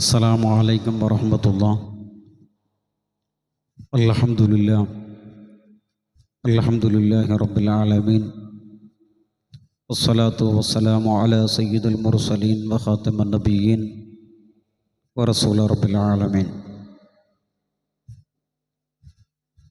السلام عليكم ورحمة الله. الحمد لله. الحمد لله رب العالمين. والصلاة والسلام على سيد المرسلين وخاتم النبيين ورسول رب العالمين.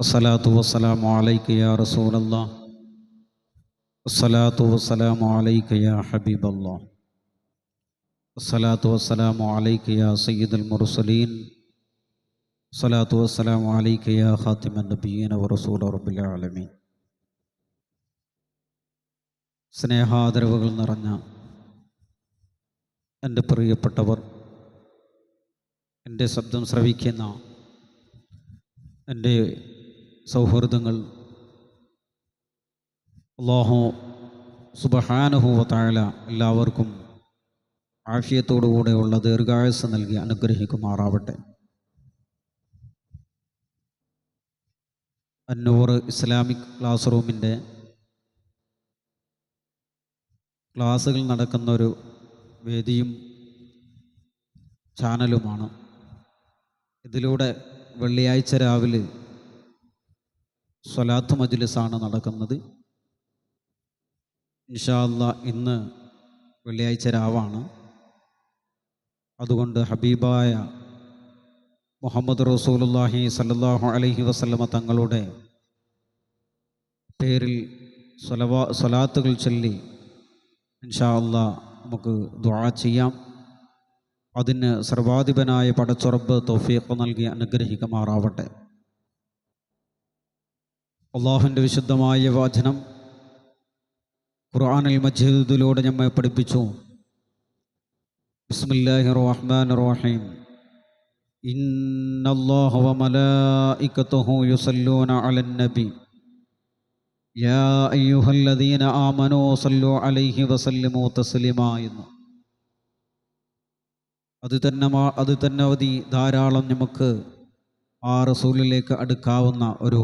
الصلاة والسلام عليك يا رسول الله. الصلاة والسلام عليك يا حبيب الله. الصلاة والسلام عليك يا سيد المرسلين الصلاة والسلام عليك يا خاتم النبيين ورسول رب العالمين സ്നേഹാദരവുകൾ നിറഞ്ഞ എൻ്റെ പ്രിയപ്പെട്ടവർ എൻ്റെ ശബ്ദം ശ്രവിക്കുന്ന എൻ്റെ സൗഹൃദങ്ങൾ അള്ളാഹു സുബഹാനുഭൂവത്തായ എല്ലാവർക്കും ആഫിയത്തോടുകൂടെയുള്ള ദീർഘായുസ് നൽകി അനുഗ്രഹിക്കുമാറാവട്ടെ. അന്നൂർ ഇസ്ലാമിക് ക്ലാസ് റൂമിന്റെ ക്ലാസ്സുകൾ നടക്കുന്ന ഒരു വേദിയും ചാനലുമാണ്. ഇതിലൂടെ വെള്ളിയാഴ്ച രാവിലെ സ്വലാത്ത് മജ്ലിസാണ് നടക്കുന്നത്. ഇൻഷാല്ല ഇന്ന് വെള്ളിയാഴ്ച രാവാണ്. അതുകൊണ്ട് ഹബീബായ മുഹമ്മദ് റസൂലുല്ലാഹി സല്ലാഹു അലഹി വസ്ലമ തങ്ങളുടെ പേരിൽ സ്വലവാ സ്വലാത്തുകൾ ചൊല്ലി ഇൻഷാ അല്ലാ നമുക്ക് ദുആ ചെയ്യാം. അതിന് സർവാധിപനായ പടച്ചുറബ് തൗഫീഖ് നൽകി അനുഗ്രഹിക്കുമാറാവട്ടെ. അള്ളാഹുവിന്റെ വിശുദ്ധമായ വാചനം ഖുർആനിൽ മജീദിലൂടെ നമ്മെ പഠിപ്പിച്ചു. ബിസ്മില്ലാഹി الرحيم റഹീം ഇന്നല്ലാഹ വമലായികതുഹു യുസല്ലൂന على النبي യാ അയ്യുഹല്ലദീന ആമനൂ آمنوا അലൈഹി വസല്ലിമു وسلموا تسليما അത് തന്നെ അത് തന്നെ മതി ധാരാളം നമുക്ക് ആ റസൂലിലേക്ക് അടുക്കാവുന്ന ഒരു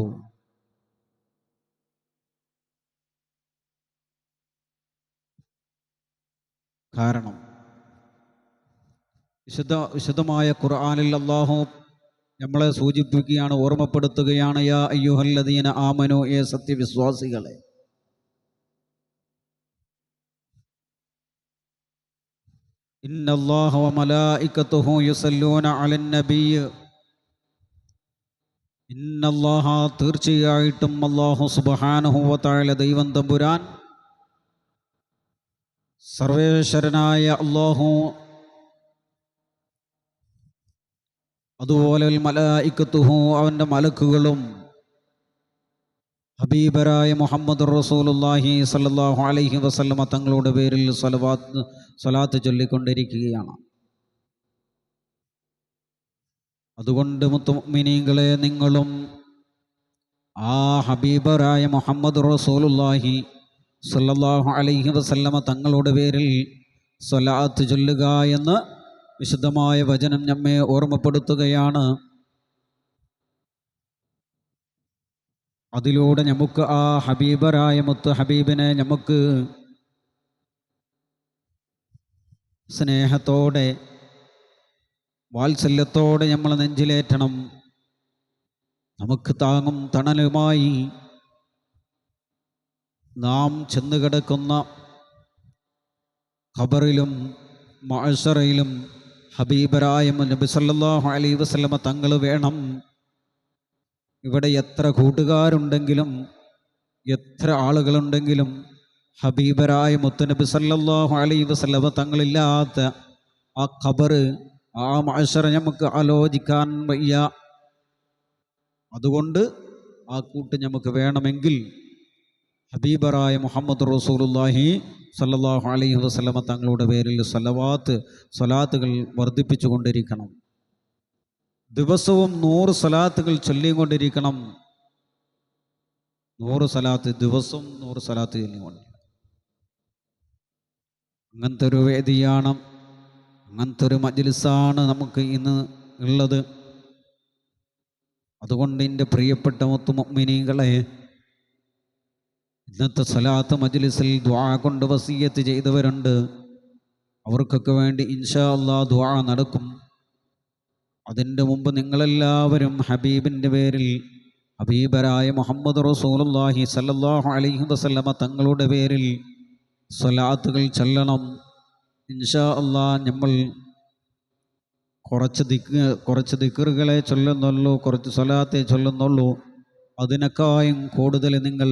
കാരണം. വിശുദ്ധ വിശുദ്ധമായ ഖുർആാനിൽ അള്ളാഹു നമ്മളെ സൂചിപ്പിക്കുകയാണ് ഓർമ്മപ്പെടുത്തുകയാണ് യാ അയ്യുഹല്ലദീന ആമനോ ഏ സത്യവിശ്വാസികളെ. തീർച്ചയായിട്ടും അല്ലാഹു സുബ്ഹാനഹു ദൈവം തമ്പുരാൻ സർവേശ്വരനായ അള്ളാഹു അതുപോലെ മലായിക്കത്തുഹു അവന്റെ മലക്കുകളും ഹബീബരായ മുഹമ്മദ് റസൂലുല്ലാഹി സല്ലാഹു അലൈഹി വസല്ലമ തങ്ങളുടെ പേരിൽ സലവാത്ത് സലാത്ത് ചൊല്ലിക്കൊണ്ടിരിക്കുകയാണ്. അതുകൊണ്ട് മുത്തുമിനീങ്ങളെ നിങ്ങളും ആ ഹബീബരായ മുഹമ്മദ് റസൂലുല്ലാഹി സല്ലാഹു അലൈഹി വസല്ലമ തങ്ങളുടെ പേരിൽ സലാത്ത് ചൊല്ലുക എന്ന് വിശുദ്ധമായ വചനം നമ്മെ ഓർമ്മപ്പെടുത്തുകയാണ്. അതിലൂടെ നമുക്ക് ആ ഹബീബരായ മുത്ത് ഹബീബിനെ നമുക്ക് സ്നേഹത്തോടെ വാത്സല്യത്തോടെ നമ്മൾ നെഞ്ചിലേറ്റണം. നമുക്ക് താങ്ങും തണലുമായി നാം ചെന്നുകിടക്കുന്ന ഖബറിലും മഴസറയിലും ഹബീബരായ നബി സല്ലാഹു അലൈ വസ്ലമ തങ്ങൾ വേണം. ഇവിടെ എത്ര കൂട്ടുകാരുണ്ടെങ്കിലും എത്ര ആളുകളുണ്ടെങ്കിലും ഹബീബരായ മുത്തുനബി സല്ലാഹു അലൈ വസ്ലമ തങ്ങളില്ലാത്ത ആ ഖബറ് ആ മഴസറ നമുക്ക് ആലോചിക്കാൻ വയ്യ. അതുകൊണ്ട് ആ കൂട്ട് നമുക്ക് വേണമെങ്കിൽ ഹബീബറായ മുഹമ്മദ് റസൂലുല്ലാഹി സല്ലല്ലാഹു അലൈഹി വസല്ലമ തങ്ങളുടെ പേരിൽ സലവാത്ത് സ്വലാത്തുകൾ വർദ്ധിപ്പിച്ചു കൊണ്ടിരിക്കണം ദിവസവും നൂറ് സലാത്തുകൾ ചൊല്ലിക്കൊണ്ടിരിക്കണം. നൂറ് സലാത്ത് ദിവസവും നൂറ് സലാത്ത് ചൊല്ലിക്കൊണ്ട് അങ്ങനത്തെ ഒരു വേദിയാണ് അങ്ങനത്തെ ഒരു മജ്ലിസാണ് നമുക്ക് ഇന്ന് ഉള്ളത്. അതുകൊണ്ട് എന്റെ പ്രിയപ്പെട്ട മുത്തു മുഅ്മിനീങ്ങളെ ഇന്നത്തെ സലാത്ത് മജ്ലിസിൽ ദ്വാ കൊണ്ട് വസീയത്ത് ചെയ്തവരുണ്ട്. അവർക്കൊക്കെ വേണ്ടി ഇൻഷാ അല്ലാ ദ്വാ നടക്കും. അതിന്റെ മുമ്പ് നിങ്ങളെല്ലാവരും ഹബീബിന്റെ പേരിൽ ഹബീബരായ മുഹമ്മദ് റസൂലുള്ളാഹി സല്ലാഹു അലൈഹി വസല്ലമ തങ്ങളുടെ പേരിൽ സ്വലാത്തുകൾ ചൊല്ലണം. ഇൻഷാ അള്ളാ നമ്മൾ കുറച്ച് ദിക്ക് കുറച്ച് ദിക്കറുകളെ ചൊല്ലുന്നുള്ളൂ കുറച്ച് സ്വലാത്തെ ചൊല്ലുന്നുള്ളൂ. അതിനേക്കായും കൂടുതൽ നിങ്ങൾ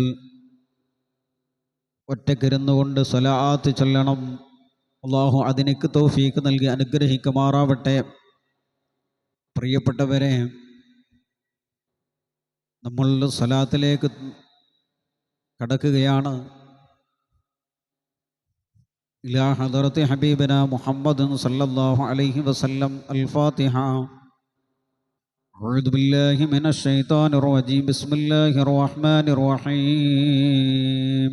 ഒറ്റക്കിരുന്നു കൊണ്ട് സ്വലാത്ത് ചൊല്ലണം അള്ളാഹു അതിനക്ക് തൗഫീക്ക് നൽകി അനുഗ്രഹിക്കുമാറാവട്ടെ പ്രിയപ്പെട്ടവരെ നമ്മൾ സ്വലാത്തിലേക്ക് കടക്കുകയാണ് ഇലാ ഹദറത്ത് ഹബീബന മുഹമ്മദ് സല്ലല്ലാഹു അലൈഹി വസല്ലം അൽ ഫാത്തിഹ أعوذ بالله من الشيطان الرجيم بسم الله الرحمن الرحيم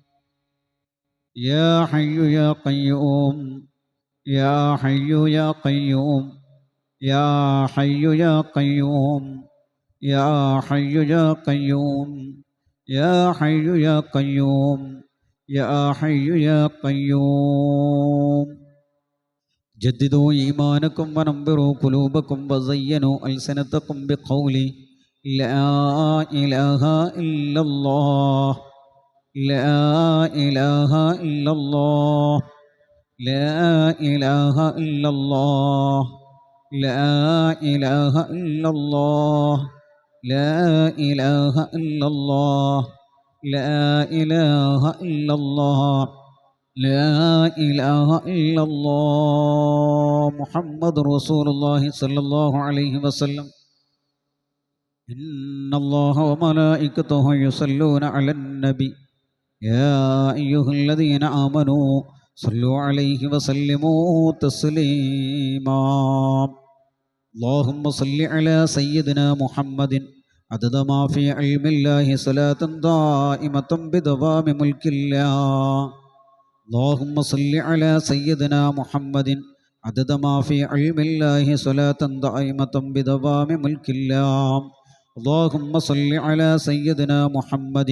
يا حي يا قيوم يا حي يا قيوم يا حي يا قيوم يا حي يا قيوم يا حي يا قيوم يا حي يا قيوم. جددوا إيمانكم وننبروا قلوبكم وزينوا ألسنتكم بقول لا إله إلا الله. لا إله إلا الله. لا إله إلا الله. لا إله إلا الله. لا إله إلا الله. لا إله إلا الله. لا إله إلا الله. محمد رسول الله صلى الله عليه وسلم. إن الله وملائكته يصلون على النبي. يا أيها الذين آمنوا صلوا عليه وسلموا تسليما. اللهم صل على سيدنا محمد. عدد ما في علم الله صلاة دائمة بدوام ملك الله. اللهم صل على سيدنا محمد. عدد ما في علم الله صلاة دائمة بدوام ملك الله. اللهم صل على سيدنا محمد.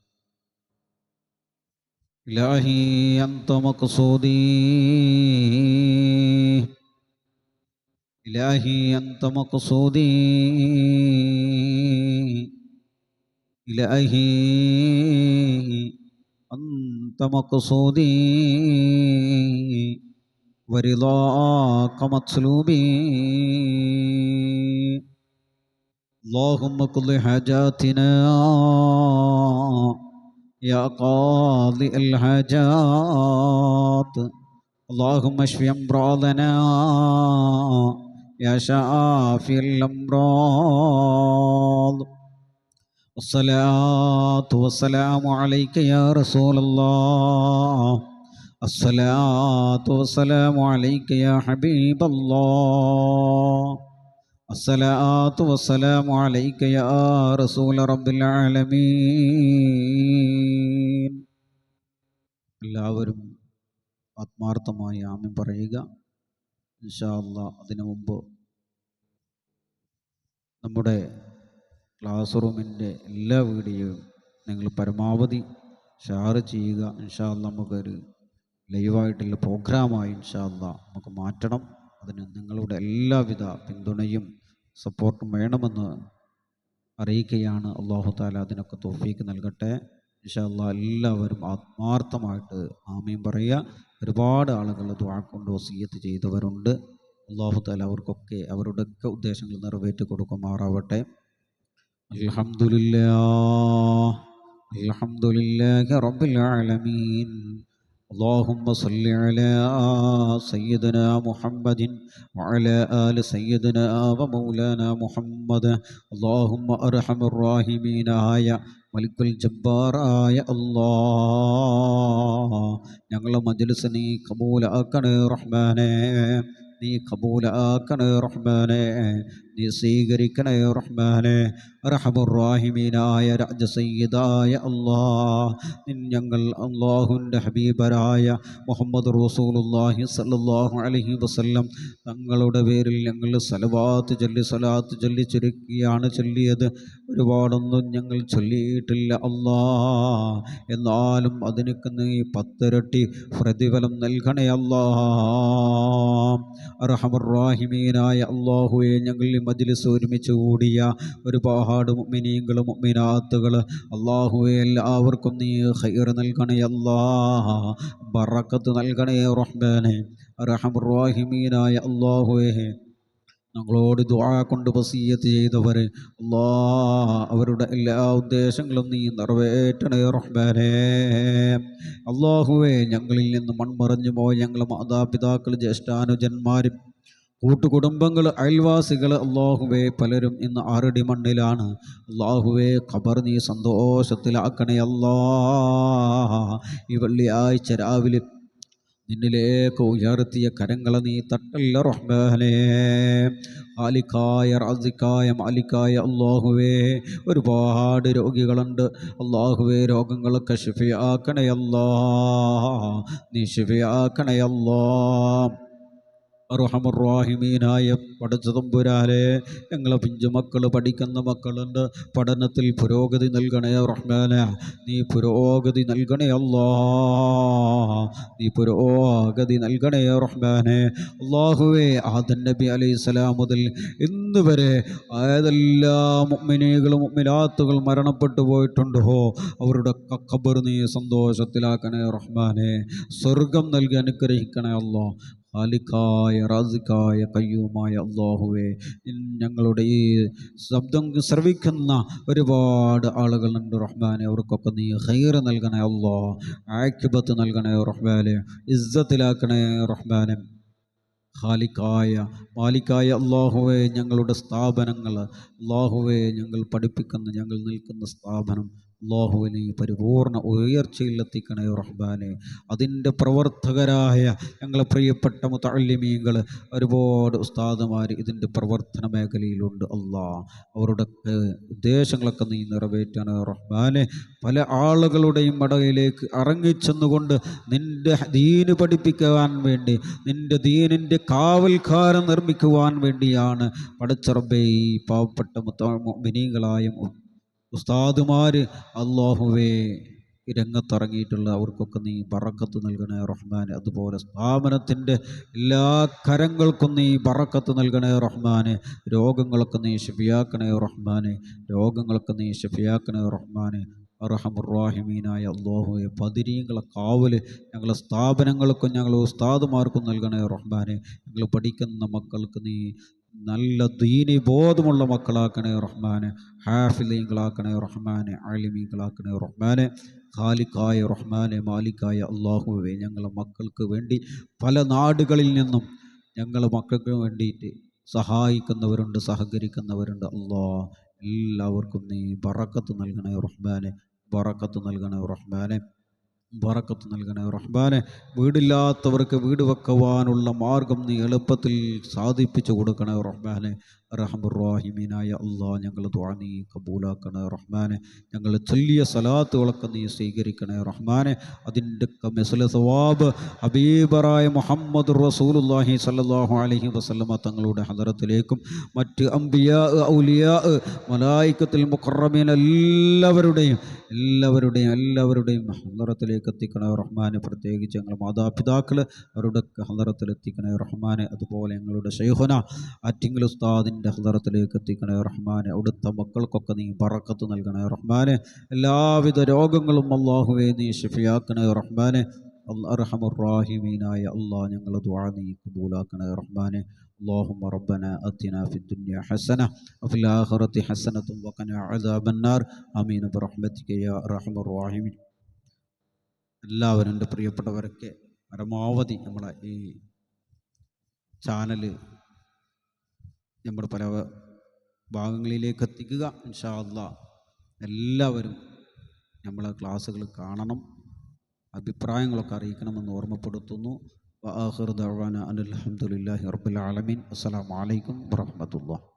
إلهي أنت مقصودي إلهي أنت مقصودي إلهي أنت مقصودي ورضاك مطلوبي اللهم كل حاجاتنا يا قاضي الحاجات. اللهم اشف أمراضنا. يا شافي الأمراض. الصلاة والسلام عليك يا رسول الله. الصلاة والسلام عليك يا حبيب الله. الصلاة والسلام عليك يا رسول رب العالمين എല്ലാവരും ആത്മാർത്ഥമായി ആമീൻ പറയുക ഇൻഷാ അല്ലാ അതിനു മുമ്പ് നമ്മുടെ ക്ലാസ് റൂമിൻ്റെ എല്ലാ വീഡിയോയും നിങ്ങൾ പരമാവധി ഷെയർ ചെയ്യുക ഇൻഷാല്ല നമുക്കൊരു ലൈവായിട്ടുള്ള പ്രോഗ്രാമായി ഇൻഷാല്ല നമുക്ക് മാറ്റണം അതിന് നിങ്ങളുടെ എല്ലാവിധ പിന്തുണയും സപ്പോർട്ടും വേണമെന്ന് അറിയിക്കുകയാണ് അള്ളാഹു താല അതിനൊക്കെ തോഫീക്ക് നൽകട്ടെ. ഇൻഷാല്ല എല്ലാവരും ആത്മാർത്ഥമായിട്ട് ആമയും പറയുക. ഒരുപാട് ആളുകൾ ദ്വാ കൊണ്ട് വസീയത്ത് ചെയ്തവരുണ്ട്. അള്ളാഹു താല അവർക്കൊക്കെ അവരുടെയൊക്കെ ഉദ്ദേശങ്ങൾ നിറവേറ്റി കൊടുക്കുമാറാവട്ടെ. അൽഹംദുലില്ലാഹി റബ്ബിൽ ആലമീൻ. اللهم صل على سيدنا محمد وعلى آل سيدنا ومولانا محمد اللهم أرحم الراحمين آية മലിക്കുൽ ജബ്ബാറായ അല്ലാ ഞങ്ങളെ മജ്ലിസ് നീ കബൂലാക്കണേ റഹ്മാനേ നീ കബൂലാക്കണേ റഹ്മാനെ. നീ സ്വീകരിക്കണേ റഹ്മാനെ. റഹമുറാഹിമീനായ രാജസയ്യിദായ അള്ളാ നിൻ ഞങ്ങൾ അള്ളാഹുന്റെ ഹബീബരായ മുഹമ്മദ് റസൂലുല്ലാഹി സല്ലാഹു അലഹി വസല്ലം തങ്ങളുടെ പേരിൽ ഞങ്ങൾ സലവാത്ത് ചൊല്ലി സലാത്ത് ചൊല്ലി ചുരുക്കിയാണ് ചൊല്ലിയത്. ഒരുപാടൊന്നും ഞങ്ങൾ ചൊല്ലിയിട്ടില്ല അള്ളാ എന്നാലും അതിനൊക്കെ നീ പത്തിരട്ടി പ്രതിഫലം നൽകണേ അല്ലാ റഹമുറാഹിമീനായ അള്ളാഹുവെ ഞങ്ങൾ ഈ മജ്ലിസ് ഒരുമിച്ച് കൂടിയ ഒരുപാട് മിനീങ്ങളും മിനാത്തുകൾ അള്ളാഹുവെ എല്ലാവർക്കും നീ ഹൈർ നൽകണേ അല്ലാഹ ബറക്കത്ത് നൽകണേ റഹ്മാനെ. റഹമുറാഹിമീനായ അള്ളാഹുവെ ഞങ്ങളോട് ദുആ കൊണ്ട് വസീയത്ത് ചെയ്തവർ അല്ലാ അവരുടെ എല്ലാ ഉദ്ദേശങ്ങളും നീ നിറവേറ്റണേ റഹ്മാനേ. അള്ളാഹുവേ ഞങ്ങളിൽ നിന്ന് മൺമറഞ്ഞു പോയ ഞങ്ങൾ മാതാപിതാക്കൾ ജ്യേഷ്ഠാനുജന്മാരും കൂട്ടുകുടുംബങ്ങൾ അയൽവാസികൾ അള്ളാഹുവേ പലരും ഇന്ന് ആറടി മണ്ണിലാണ്. അള്ളാഹുവേ ഖബർ നീ സന്തോഷത്തിലാക്കണേ അല്ലാ ഈ വെള്ളിയാഴ്ച രാവിലെ നിന്നിലേക്ക് ഉയർത്തിയ കരങ്ങളെ നീ തട്ടല്ല റഹ്മാനെ. മാലിക്കായ റാസിക്കായ മാലിക്കായ അള്ളാഹുവേ ഒരുപാട് രോഗികളുണ്ട്. അള്ളാഹുവേ രോഗങ്ങളൊക്കെ ഷിഫിയാക്കണേ അല്ലാ നീ ഷിഫിയാക്കണേ അല്ലാ അറുഹമുറാഹിമീനായ പടച്ചതമ്പുരാലെ ഞങ്ങളെ പിഞ്ചു മക്കൾ പഠിക്കുന്ന മക്കളുണ്ട്. പഠനത്തിൽ പുരോഗതി നൽകണേ റഹ്മാന. നീ പുരോഗതി നൽകണേ അല്ലാ. നീ പുരോഗതി നൽകണേ റഹ്മാനെ. അള്ളാഹുവേ ആദൻ നബി അലൈഹി സ്വലാം മുതൽ ഇന്ന് വരെ ഏതെല്ലാ മുഅ്മിനീകളും മുഅ്മിനാത്തുകൾ മരണപ്പെട്ടു പോയിട്ടുണ്ടോ അവരുടെ കക്കബർ നീ സന്തോഷത്തിലാക്കണേ റഹ്മാനെ. സ്വർഗം നൽകി അനുഗ്രഹിക്കണേ അല്ലാ. ഖാലിക്കായ റാസിക്കായ കയ്യുമായ അള്ളാഹുവേ ഞങ്ങളുടെ ഈ ശബ്ദം ശ്രവിക്കുന്ന ഒരുപാട് ആളുകളുണ്ട് റഹ്മാനെ അവർക്കൊക്കെ നീ ഹൈർ നൽകണേ അള്ളാ ആക്യുബത്ത് നൽകണേ റഹ്മാനെ ഇസ്സത്തിലാക്കണേ റഹ്മാനെ. ഖാലിക്കായ മാലിക്കായ അള്ളാഹുവെ ഞങ്ങളുടെ സ്ഥാപനങ്ങൾ അള്ളാഹുവെ ഞങ്ങൾ പഠിപ്പിക്കുന്ന ഞങ്ങൾ നിൽക്കുന്ന സ്ഥാപനം അള്ളാഹുവെ പരിപൂർണ പരിപൂർണ ഉയർച്ചയിലെത്തിക്കണേ റഹ്ബാനെ അതിന്റെ പ്രവർത്തകരായ ഞങ്ങളെ പ്രിയപ്പെട്ട മുത്തല്ലിമീങ്ങൾ ഒരുപാട് ഉസ്താദുമാർ ഇതിന്റെ പ്രവർത്തന മേഖലയിലുണ്ട്. അള്ളാ അവരുടെ ഉദ്ദേശങ്ങളൊക്കെ നീ നിറവേറ്റാണ് റഹ്ബാനെ പല ആളുകളുടെയും മടയിലേക്ക് ഇറങ്ങിച്ചെന്നുകൊണ്ട് നിന്റെ ദീന് പഠിപ്പിക്കുവാൻ വേണ്ടി നിന്റെ ദീനിന്റെ കാവൽക്കാരം നിർമ്മിക്കുവാൻ വേണ്ടിയാണ് പടച്ചറബേ ഈ പാവപ്പെട്ട മുത്തമിനികളായ ഉസ്താദുമാർ അള്ളാഹുവേ രംഗത്തിറങ്ങിയിട്ടുള്ള അവർക്കൊക്കെ നീ ബറക്കത്ത് നൽകണേ റഹ്മാൻ അതുപോലെ സ്ഥാപനത്തിന്റെ എല്ലാ കരങ്ങൾക്കും നീ ബറക്കത്ത് നൽകണേ റഹ്മാന്. രോഗങ്ങളൊക്കെ നീ ഷഫിയാക്കണേ റഹ്മാന്. രോഗങ്ങളൊക്കെ നീ ഷഫിയാക്കണേ റഹ്മാന്. അറഹമുറാഹിമീനായ അള്ളാഹുവെ പതിരീങ്ങളെ കാവൽ ഞങ്ങളെ സ്ഥാപനങ്ങൾക്കും ഞങ്ങളെ ഉസ്താദുമാർക്കും നൽകണേ റഹ്മാനെ. ഞങ്ങൾ പഠിക്കുന്ന മക്കൾക്ക് നീ നല്ല ദീനി ബോധമുള്ള മക്കളാക്കണേ റഹ്മാന് ഹാഫിലീങ്ങളാക്കണേ റഹ്മാന് ആലിമീങ്ങളാക്കണേ റഹ്മാന് ഖാലിക്കായ റഹ്മാനെ മാലിക്കായ അള്ളാഹുവെ ഞങ്ങളെ മക്കൾക്ക് വേണ്ടി പല നാടുകളിൽ നിന്നും ഞങ്ങളെ മക്കൾക്ക് വേണ്ടിയിട്ട് സഹായിക്കുന്നവരുണ്ട് സഹകരിക്കുന്നവരുണ്ട്. അള്ളാഹ് എല്ലാവർക്കും നീ ബറക്കത്ത് നൽകണേ റഹ്മാനെ ബറക്കത്ത് നൽകണേ റഹ്മാനെ. ബറക്കത്ത് നൽകണേ. റഹ്മാനെ വീടില്ലാത്തവർക്ക് വീട് വെക്കുവാനുള്ള മാർഗം നീ എളുപ്പത്തിൽ സാധിപ്പിച്ചു കൊടുക്കണേ റഹ്മാനെ. റഹമുറാഹിമീനായ അള്ളാ ഞങ്ങൾ ദ്വാ നീ കബൂലാക്കണേ റഹ്മാനെ. ഞങ്ങൾ ചൊല്ലിയ സലാത്തുകളൊക്കെ നീ സ്വീകരിക്കണേ റഹ്മാനെ. അതിന്റെ മെസല സവാബ് അബീബറായ മുഹമ്മദ് റസൂലുല്ലാഹി സല്ലാഹു അലഹി വസ്ലമ തങ്ങളുടെ ഹദറത്തിലേക്കും മറ്റ് അംബിയാ ഔലിയാ മലായിക്കത്തിൽ മുഖറമീൻ എല്ലാവരുടെയും എല്ലാവരുടെയും എല്ലാവരുടെയും ഹദറത്തിലേക്ക് എത്തിക്കണേ റഹ്മാനെ. പ്രത്യേകിച്ച് ഞങ്ങൾ മാതാപിതാക്കൾ അവരുടെ ഹദറത്തിൽ എത്തിക്കണേ റഹ്മാനെ. അതുപോലെ ഞങ്ങളുടെ ഷെയ്ഹുന ആറ്റിങ്ങൽ ഉസ്താദിൻ്റെ ഹദറത്തിലേക്ക് എത്തിക്കണേ റഹ്മാനെ അവിടുത്തെ മക്കൾക്കൊക്കെ നീ ബറക്കത്ത് നൽകണേ റഹ്മാനെ എല്ലാവിധ രോഗങ്ങളും അള്ളാഹുവെ നീ ഷിഫിയാക്കണേ റഹ്മാനെ അർഹമുറാഹിമീനായ അള്ളാഹ് ഞങ്ങൾ ദുആ നീ കബൂലാക്കണേ റഹ്മാനെ اللهم ربنا أتنا في الدنيا حسنة وفي الآخرة حسنة وقنا عذاب النار آمين برحمتك يا أرحم الراحمين എല്ലാവരും എൻ്റെ പ്രിയപ്പെട്ടവരൊക്കെ പരമാവധി നമ്മളെ ഈ ചാനൽ നമ്മുടെ പല ഭാഗങ്ങളിലേക്ക് എത്തിക്കുക. ഇൻഷാ അല്ലാ എല്ലാവരും നമ്മളെ ക്ലാസ്സുകൾ കാണണം. അഭിപ്രായങ്ങളൊക്കെ അറിയിക്കണമെന്ന് ഓർമ്മപ്പെടുത്തുന്നു. ദഅവാന അനിൽ ഹംദുലില്ലാഹി റബ്ബിൽ ആലമീൻ. അസ്സലാമു അലൈക്കും വറഹ്മത്തുള്ളാഹി.